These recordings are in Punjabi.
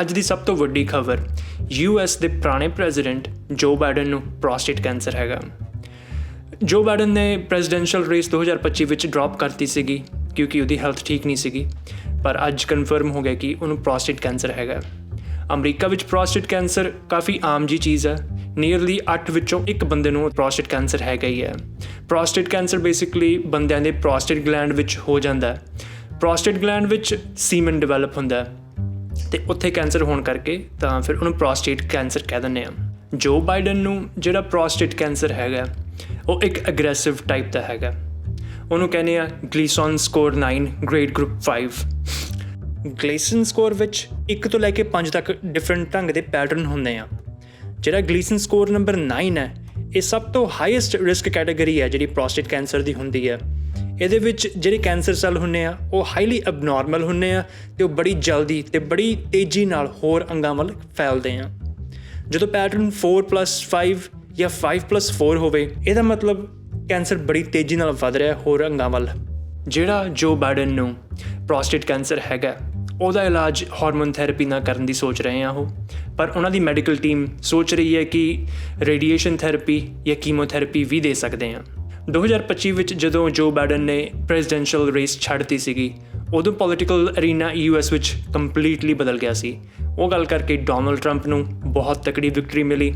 ਅੱਜ ਦੀ ਸਭ ਤੋਂ ਵੱਡੀ ਖਬਰ ਯੂਐਸ ਦੇ ਪੁਰਾਣੇ ਪ੍ਰੈਜ਼ੀਡੈਂਟ ਜੋ ਬਾਈਡਨ ਨੂੰ ਪ੍ਰੋਸਟੇਟ ਕੈਂਸਰ ਹੈਗਾ। ਜੋ ਬਾਈਡਨ ਨੇ ਪ੍ਰੈਜ਼ੀਡੈਂਸ਼ੀਅਲ ਰੇਸ 2025 ਵਿੱਚ ਡ੍ਰੌਪ ਕਰਤੀ ਸੀਗੀ, ਕਿਉਂਕਿ ਉਹਦੀ ਹੈਲਥ ਠੀਕ ਨਹੀਂ ਸੀਗੀ, ਪਰ ਅੱਜ ਕਨਫਰਮ ਹੋ ਗਿਆ ਕਿ ਉਹਨੂੰ ਪ੍ਰੋਸਟੇਟ ਕੈਂਸਰ ਹੈਗਾ। ਅਮਰੀਕਾ ਵਿੱਚ ਪ੍ਰੋਸਟੇਟ ਕੈਂਸਰ ਕਾਫੀ ਆਮ ਜੀ ਚੀਜ਼ ਹੈ ਨੀਅਰਲੀ 8 ਵਿੱਚੋਂ ਇੱਕ ਬੰਦੇ ਨੂੰ ਪ੍ਰੋਸਟੇਟ ਕੈਂਸਰ ਹੈਗਾ ਹੀ ਹੈ। ਪ੍ਰੋਸਟੇਟ ਕੈਂਸਰ ਬੇਸਿਕਲੀ ਬੰਦਿਆਂ ਦੇ ਪ੍ਰੋਸਟੇਟ ਗਲੈਂਡ ਵਿੱਚ ਹੋ ਜਾਂਦਾ ਹੈ। ਪ੍ਰੋਸਟੇਟ ਗਲੈਂਡ ਵਿੱਚ ਸੀਮਨ ਡਿਵੈਲਪ ਹੁੰਦਾ ਹੈ। ਤੇ ਉੱਥੇ ਕੈਂਸਰ ਹੋਣ ਕਰਕੇ ਤਾਂ ਫਿਰ ਉਹਨੂੰ ਪ੍ਰੋਸਟੇਟ ਕੈਂਸਰ ਕਹਿ ਦਿੰਦੇ ਆ ਜੋ ਬਾਈਡਨ ਨੂੰ ਜਿਹੜਾ ਪ੍ਰੋਸਟੇਟ ਕੈਂਸਰ ਹੈਗਾ, ਉਹ ਇੱਕ ਐਗਰੈਸਿਵ ਟਾਈਪ ਦਾ ਹੈਗਾ। ਉਹਨੂੰ ਕਹਿੰਦੇ ਆ Gleason score 9 grade group 5 Gleason score ਵਿੱਚ 1 ਤੋਂ ਲੈ ਕੇ 5 ਤੱਕ ਡਿਫਰੈਂਟ ਢੰਗ ਦੇ ਪੈਟਰਨ ਹੁੰਦੇ ਆ। ਜਿਹੜਾ ਗਲੀਸਨ ਸਕੋਰ ਨੰਬਰ 9 ਹੈ, ਇਹ ਸਭ ਤੋਂ ਹਾਈਐਸਟ ਰਿਸਕ ਕੈਟਾਗਰੀ ਹੈ ਜਿਹੜੀ ਪ੍ਰੋਸਟੇਟ ਕੈਂਸਰ ਦੀ ਹੁੰਦੀ ਹੈ। ਇਹਦੇ ਵਿੱਚ ਜਿਹੜੇ ਕੈਂਸਰ ਸੈੱਲ ਹੁੰਨੇ ਆ, ਉਹ ਹਾਈਲੀ ਅਬਨੋਰਮਲ ਹੁੰਨੇ ਆ ਤੇ ਉਹ ਬੜੀ ਜਲਦੀ ਤੇ ਬੜੀ ਤੇਜ਼ੀ ਨਾਲ ਹੋਰ ਅੰਗਾਂ ਵੱਲ ਫੈਲਦੇ ਆ। ਜਦੋਂ ਪੈਟਰਨ 4+5 ਜਾਂ 5+4 ਹੋਵੇ, ਇਹਦਾ ਮਤਲਬ ਕੈਂਸਰ ਬੜੀ ਤੇਜ਼ੀ ਨਾਲ ਵਧ ਰਿਹਾ ਹੋਰ ਅੰਗਾਂ ਵੱਲ। ਜਿਹੜਾ ਜੋ ਬਾਈਡਨ ਨੂੰ ਪ੍ਰੋਸਟੇਟ ਕੈਂਸਰ ਹੈਗਾ, ਉਹਦਾ ਇਲਾਜ ਹਾਰਮੋਨ ਥੈਰੇਪੀ ਨਾਲ ਕਰਨ ਦੀ ਸੋਚ ਰਹੇ ਆ ਉਹ। ਪਰ ਉਹਨਾਂ ਦੀ ਮੈਡੀਕਲ ਟੀਮ ਸੋਚ ਰਹੀ ਹੈ ਕਿ ਰੇਡੀਏਸ਼ਨ ਥੈਰੇਪੀ ਜਾਂ ਕੀਮੋਥੈਰੇਪੀ ਵੀ ਦੇ ਸਕਦੇ ਆ। 2025 ਵਿੱਚ ਜਦੋਂ ਜੋ ਬਾਈਡਨ ਨੇ ਪ੍ਰੈਜ਼ੀਡੈਂਸ਼ੀਅਲ ਰੇਸ ਛੱਡਤੀ ਸੀਗੀ, ਉਦੋਂ ਪੋਲਿਟੀਕਲ ਅਰੀਨਾ ਯੂਐਸ ਵਿੱਚ ਕੰਪਲੀਟਲੀ ਬਦਲ ਗਿਆ ਸੀ। ਉਹ ਗੱਲ ਕਰਕੇ ਡੋਨਲਡ ਟਰੰਪ ਨੂੰ ਬਹੁਤ ਤਕੜੀ ਵਿਕਟਰੀ ਮਿਲੀ।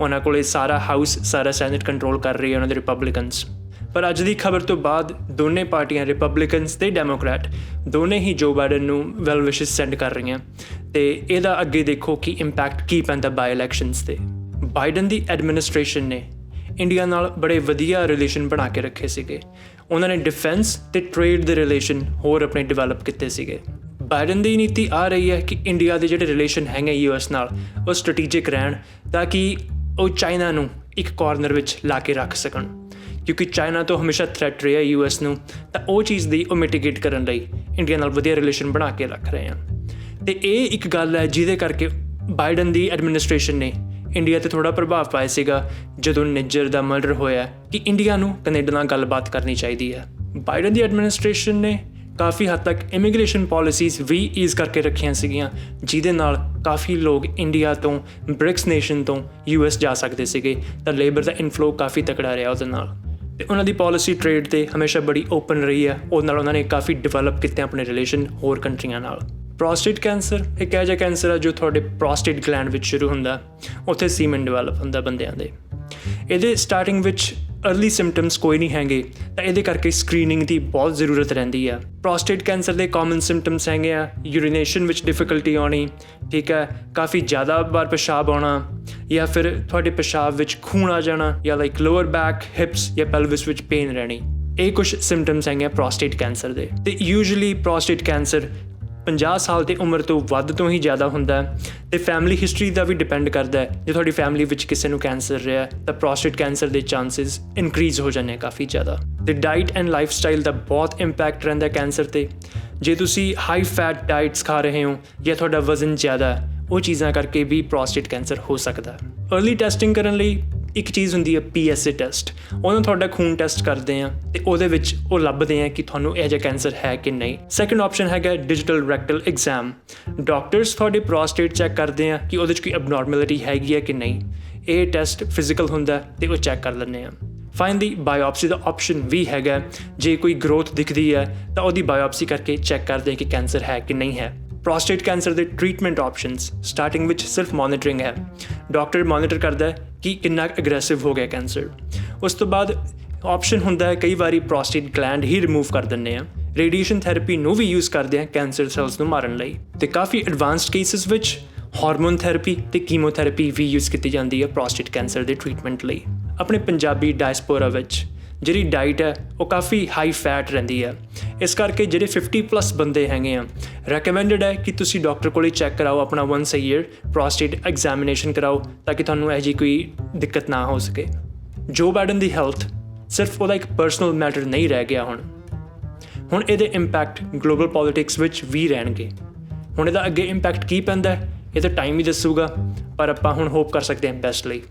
ਉਹਨਾਂ ਕੋਲੇ ਸਾਰਾ ਹਾਊਸ ਸਾਰਾ ਸੈਨੇਟ ਕੰਟਰੋਲ ਕਰ ਰਹੀ ਹੈ ਉਹਨਾਂ ਦੇ ਰਿਪਬਲਿਕਨਸ ਪਰ ਅੱਜ ਦੀ ਖਬਰ ਤੋਂ ਬਾਅਦ ਦੋਨੇ ਪਾਰਟੀਆਂ ਰਿਪਬਲਿਕਨਸ ਤੇ ਡੈਮੋਕ੍ਰੈਟ ਦੋਨੇ ਹੀ ਜੋ ਬਾਈਡਨ ਨੂੰ ਵੈਲ ਵਿਸ਼ਸ ਸੈਂਡ ਕਰ ਰਹੀਆਂ। ਤੇ ਇਹਦਾ ਅੱਗੇ ਦੇਖੋ ਕਿ ਇੰਪੈਕਟ ਕੀ ਪੈਂਦਾ ਬਾਈ ਇਲੈਕਸ਼ਨਸ ਤੇ। ਬਾਈਡਨ ਦੀ ਐਡਮਿਨਿਸਟ੍ਰੇਸ਼ਨ ਨੇ ਇੰਡੀਆ ਨਾਲ ਬੜੇ ਵਧੀਆ ਰਿਲੇਸ਼ਨ ਬਣਾ ਕੇ ਰੱਖੇ ਸੀਗੇ। ਉਹਨਾਂ ਨੇ ਡਿਫੈਂਸ ਤੇ ਟ੍ਰੇਡ ਦੇ ਰਿਲੇਸ਼ਨ ਹੋਰ ਆਪਣੇ ਡਿਵੈਲਪ ਕੀਤੇ ਸੀਗੇ। ਬਾਈਡਨ ਦੀ ਨੀਤੀ ਆ ਰਹੀ ਹੈ ਕਿ ਇੰਡੀਆ ਦੇ ਜਿਹੜੇ ਰਿਲੇਸ਼ਨ ਹੈਗੇ ਯੂਐਸ ਨਾਲ, ਉਹ ਸਟ੍ਰੈਟੇਜਿਕ ਰਹਿਣ ਤਾਂ ਕਿ ਉਹ ਚਾਈਨਾ ਨੂੰ ਇੱਕ ਕਾਰਨਰ ਵਿੱਚ ਲਾ ਕੇ ਰੱਖ ਸਕਣ। ਕਿਉਂਕਿ ਚਾਈਨਾ ਤੋਂ ਹਮੇਸ਼ਾ ਥ੍ਰੈਟ ਰਿਹਾ ਯੂਐਸ ਨੂੰ, ਤਾਂ ਉਹ ਚੀਜ਼ ਦੀ ਉਹ ਮਿਟੀਗੇਟ ਕਰਨ ਲਈ ਇੰਡੀਆ ਨਾਲ ਵਧੀਆ ਰਿਲੇਸ਼ਨ ਬਣਾ ਕੇ ਰੱਖ ਰਹੇ ਹਨ। ਤੇ ਇਹ ਇੱਕ ਗੱਲ ਹੈ ਜਿਹਦੇ ਕਰਕੇ ਬਾਈਡਨ ਦੀ ਐਡਮਿਨਿਸਟ੍ਰੇਸ਼ਨ ਨੇ ਇੰਡੀਆ ਤੇ ਥੋੜਾ ਪ੍ਰਭਾਵ ਪਾਇਆ ਸੀਗਾ, ਜਦੋਂ ਨਿੱਜਰ ਦਾ ਮਰਡਰ ਹੋਇਆ ਕਿ ਇੰਡੀਆ ਨੂੰ ਕੈਨੇਡਾ ਨਾਲ ਗੱਲਬਾਤ ਕਰਨੀ ਚਾਹੀਦੀ ਹੈ। ਬਾਈਡਨ ਦੀ ਐਡਮਿਨਿਸਟ੍ਰੇਸ਼ਨ ਨੇ ਕਾਫੀ ਹੱਦ ਤੱਕ ਇਮੀਗ੍ਰੇਸ਼ਨ ਪਾਲਿਸੀਜ਼ ਵੀ ਈਜ਼ ਕਰਕੇ ਰੱਖੀਆਂ ਸੀਗੀਆਂ, ਜਿਹਦੇ ਨਾਲ ਕਾਫੀ ਲੋਕ ਇੰਡੀਆ ਤੋਂ ਬ੍ਰਿਕਸ ਨੇਸ਼ਨ ਤੋਂ ਯੂਐਸ ਜਾ ਸਕਦੇ ਸੀਗੇ, ਤਾਂ ਲੇਬਰ ਦਾ ਇਨਫਲੋ ਕਾਫੀ ਤਕੜਾ ਰਿਹਾ ਉਹਦੇ ਨਾਲ। ਤੇ ਉਹਨਾਂ ਦੀ ਪਾਲਿਸੀ ਟ੍ਰੇਡ ਤੇ ਹਮੇਸ਼ਾ ਬੜੀ ਓਪਨ ਰਹੀ ਹੈ, ਉਹਦੇ ਨਾਲ ਉਹਨਾਂ ਨੇ ਕਾਫੀ ਡਿਵੈਲਪ ਕੀਤੇ ਆਪਣੇ ਰਿਲੇਸ਼ਨ ਹੋਰ ਕੰਟਰੀਆਂ ਨਾਲ। ਪ੍ਰੋਸਟੇਟ ਕੈਂਸਰ ਇੱਕ ਇਹੋ ਜਿਹਾ ਕੈਂਸਰ ਹੈ ਜੋ ਤੁਹਾਡੇ ਪ੍ਰੋਸਟੇਟ ਗਲੈਂਡ ਵਿੱਚ ਸ਼ੁਰੂ ਹੁੰਦਾ। ਉੱਥੇ ਸੀਮਨ ਡਿਵੈਲਪ ਹੁੰਦਾ ਬੰਦਿਆਂ ਦੇ। ਇਹਦੇ ਸਟਾਰਟਿੰਗ ਵਿੱਚ ਅਰਲੀ ਸਿੰਪਟਮਸ ਕੋਈ ਨਹੀਂ ਹੈਗੇ, ਤਾਂ ਇਹਦੇ ਕਰਕੇ ਸਕਰੀਨਿੰਗ ਦੀ ਬਹੁਤ ਜ਼ਰੂਰਤ ਰਹਿੰਦੀ ਆ। ਪ੍ਰੋਸਟੇਟ ਕੈਂਸਰ ਦੇ ਕਾਮਨ ਸਿੰਪਟਮਸ ਹੈਗੇ ਆ ਯੂਰੀਨੇਸ਼ਨ ਵਿੱਚ ਡਿਫਿਕਲਟੀ ਆਉਣੀ, ਠੀਕ ਹੈ, ਕਾਫੀ ਜ਼ਿਆਦਾ ਵਾਰ ਪਿਸ਼ਾਬ ਆਉਣਾ, ਜਾਂ ਫਿਰ ਤੁਹਾਡੇ ਪਿਸ਼ਾਬ ਵਿੱਚ ਖੂਨ ਆ ਜਾਣਾ, ਜਾਂ ਲਾਈਕ ਲੋਅਰ ਬੈਕ ਹਿਪਸ ਜਾਂ ਪੈਲਵਿਸ ਵਿੱਚ ਪੇਨ ਰਹਿਣੀ। ਇਹ ਕੁਝ ਸਿੰਪਟਮਸ ਹੈਗੇ ਆ ਪ੍ਰੋਸਟੇਟ ਕੈਂਸਰ ਦੇ। ਤੇ ਯੂਜੂਅਲੀ ਪ੍ਰੋਸਟੇਟ ਕੈਂਸਰ 50 ਸਾਲ ਦੀ ਉਮਰ ਤੋਂ ਵੱਧ ਤੋਂ ਹੀ ਜ਼ਿਆਦਾ ਹੁੰਦਾ ਹੈ ਤੇ ਫੈਮਿਲੀ ਹਿਸਟਰੀ ਦਾ ਵੀ ਡਿਪੈਂਡ ਕਰਦਾ ਹੈ। ਜੇ ਤੁਹਾਡੀ ਫੈਮਿਲੀ ਵਿੱਚ ਕਿਸੇ ਨੂੰ ਕੈਂਸਰ ਰਿਹਾ ਤਾਂ ਪ੍ਰੋਸਟੇਟ ਕੈਂਸਰ ਦੇ ਚਾਂਸਸ ਇਨਕਰੀਜ਼ ਹੋ ਜਾਂਦੇ ਕਾਫੀ ਜ਼ਿਆਦਾ। ਤੇ ਡਾਈਟ ਐਂਡ ਲਾਈਫ ਸਟਾਈਲ ਦਾ ਬਹੁਤ ਇੰਪੈਕਟ ਰਹਿੰਦਾ ਕੈਂਸਰ ਤੇ। ਜੇ ਤੁਸੀਂ ਹਾਈ ਫੈਟ ਡਾਈਟਸ ਖਾ ਰਹੇ ਹੋ ਜਾਂ ਤੁਹਾਡਾ ਵਜ਼ਨ ਜ਼ਿਆਦਾ ਹੈ, ਉਹ ਚੀਜ਼ਾਂ ਕਰਕੇ ਵੀ ਪ੍ਰੋਸਟੇਟ ਕੈਂਸਰ ਹੋ ਸਕਦਾ ਹੈ। अर्ਲੀ ਟੈਸਟਿੰਗ ਕਰਨ ਲਈ ਇੱਕ ਚੀਜ਼ ਹੁੰਦੀ ਹੈ ਪੀਐਸਏ ਟੈਸਟ। ਉਹਨਾਂ ਤੁਹਾਡਾ ਖੂਨ ਟੈਸਟ ਕਰਦੇ ਆ ਤੇ ਉਹਦੇ ਵਿੱਚ ਉਹ ਲੱਭਦੇ ਆ ਕਿ ਤੁਹਾਨੂੰ ਇਹ ਜਿਹਾ ਕੈਂਸਰ ਹੈ ਕਿ ਨਹੀਂ। ਸੈਕੰਡ ਆਪਸ਼ਨ ਹੈਗਾ ਡਿਜੀਟਲ ਰੈਕਟਲ ਐਗਜ਼ਾਮ ਡਾਕਟਰਸ ਤੁਹਾਡੇ ਪ੍ਰੋਸਟੇਟ ਚੈੱਕ ਕਰਦੇ ਆ ਕਿ ਉਹਦੇ ਵਿੱਚ ਕੋਈ ਅਬਨੋਰਮੈਲਿਟੀ ਹੈਗੀ ਹੈ ਕਿ ਨਹੀਂ। ਇਹ ਟੈਸਟ ਫਿਜ਼ੀਕਲ ਹੁੰਦਾ ਤੇ ਉਹ ਚੈੱਕ ਕਰ ਲੈਂਦੇ ਆ ਫਾਈਨਲੀ ਬਾਇਓਪਸੀ ਦਾ ਆਪਸ਼ਨ ਵੀ ਹੈਗਾ। ਜੇ ਕੋਈ ਗਰੋਥ ਦਿਖਦੀ ਹੈ ਤਾਂ ਉਹਦੀ ਬਾਇਓਪਸੀ ਕਰਕੇ ਚੈੱਕ ਕਰਦੇ ਕਿ ਕੈਂਸਰ ਹੈ ਕਿ ਨਹੀਂ ਹੈ। ਪ੍ਰੋਸਟੇਟ ਕੈਂਸਰ ਦੇ ਟ੍ਰੀਟਮੈਂਟ ਆਪਸ਼ਨਸ ਸਟਾਰਟਿੰਗ ਵਿੱਚ ਸਿਰਫ ਮੋਨੀਟਰਿੰਗ ਹੈ। ਡਾਕਟਰ ਮੋਨੀਟਰ ਕਰਦਾ ਹੈ ਕਿ ਕਿੰਨਾ ਐਗਰੈਸਿਵ ਹੋ ਗਿਆ ਕੈਂਸਰ ਉਸ ਤੋਂ ਬਾਅਦ ਆਪਸ਼ਨ ਹੁੰਦਾ ਹੈ, ਕਈ ਵਾਰੀ ਪ੍ਰੋਸਟੇਟ ਗਲੈਂਡ ਹੀ ਰਿਮੂਵ ਕਰ ਦਿੰਦੇ ਆ ਰੇਡੀਏਸ਼ਨ ਥੈਰੇਪੀ ਨੂੰ ਵੀ ਯੂਜ਼ ਕਰਦੇ ਆ ਕੈਂਸਰ ਸੈਲਸ ਨੂੰ ਮਾਰਨ ਲਈ। ਤੇ ਕਾਫੀ ਐਡਵਾਂਸਡ ਕੇਸਿਸ ਵਿੱਚ ਹਾਰਮੋਨ ਥੈਰੇਪੀ ਤੇ ਕੀਮੋਥੈਰੇਪੀ ਵੀ ਯੂਜ਼ ਕੀਤੀ ਜਾਂਦੀ ਹੈ ਪ੍ਰੋਸਟੇਟ ਕੈਂਸਰ ਦੇ ਟ੍ਰੀਟਮੈਂਟ ਲਈ। ਆਪਣੇ ਪੰਜਾਬੀ ਡਾਇਸਪੋਰਾ ਵਿੱਚ ਜਿਹੜੀ ਡਾਈਟ ਹੈ, ਉਹ ਕਾਫੀ ਹਾਈ ਫੈਟ ਰਹਿੰਦੀ ਹੈ। ਇਸ ਕਰਕੇ ਜਿਹੜੇ 50 ਪਲੱਸ ਬੰਦੇ ਹੈਗੇ ਆ ਰეკਮੈਂਡਡ ਹੈ ਕਿ ਤੁਸੀਂ ਡਾਕਟਰ ਕੋਲੇ ਚੈੱਕ ਕਰਾਓ ਆਪਣਾ once a year prostate examination ਕਰਾਓ ਤਾਂ ਕਿ ਤੁਹਾਨੂੰ ਇਹ ਜੀ ਕੋਈ ਦਿੱਕਤ ਨਾ ਹੋ ਸਕੇ। ਜੋ ਬਾਈਡਨ ਦੀ ਹੈਲਥ ਸਿਰਫ ਉਹਦਾ ਇੱਕ ਪਰਸਨਲ ਮੈਟਰ ਨਹੀਂ ਰਹਿ ਗਿਆ ਹੁਣ। ਹੁਣ ਇਹਦੇ ਇੰਪੈਕਟ ਗਲੋਬਲ ਪੋਲਿਟਿਕਸ ਵਿੱਚ ਵੀ ਰਹਿਣਗੇ। ਹੁਣ ਇਹਦਾ ਅੱਗੇ ਇੰਪੈਕਟ ਕੀ ਪੈਂਦਾ ਇਹ ਤਾਂ ਟਾਈਮ ਹੀ ਦੱਸੂਗਾ, ਪਰ ਆਪਾਂ ਹੁਣ ਹੋਪ ਕਰ ਸਕਦੇ ਹਾਂ ਬੈਸਟ ਲਈ।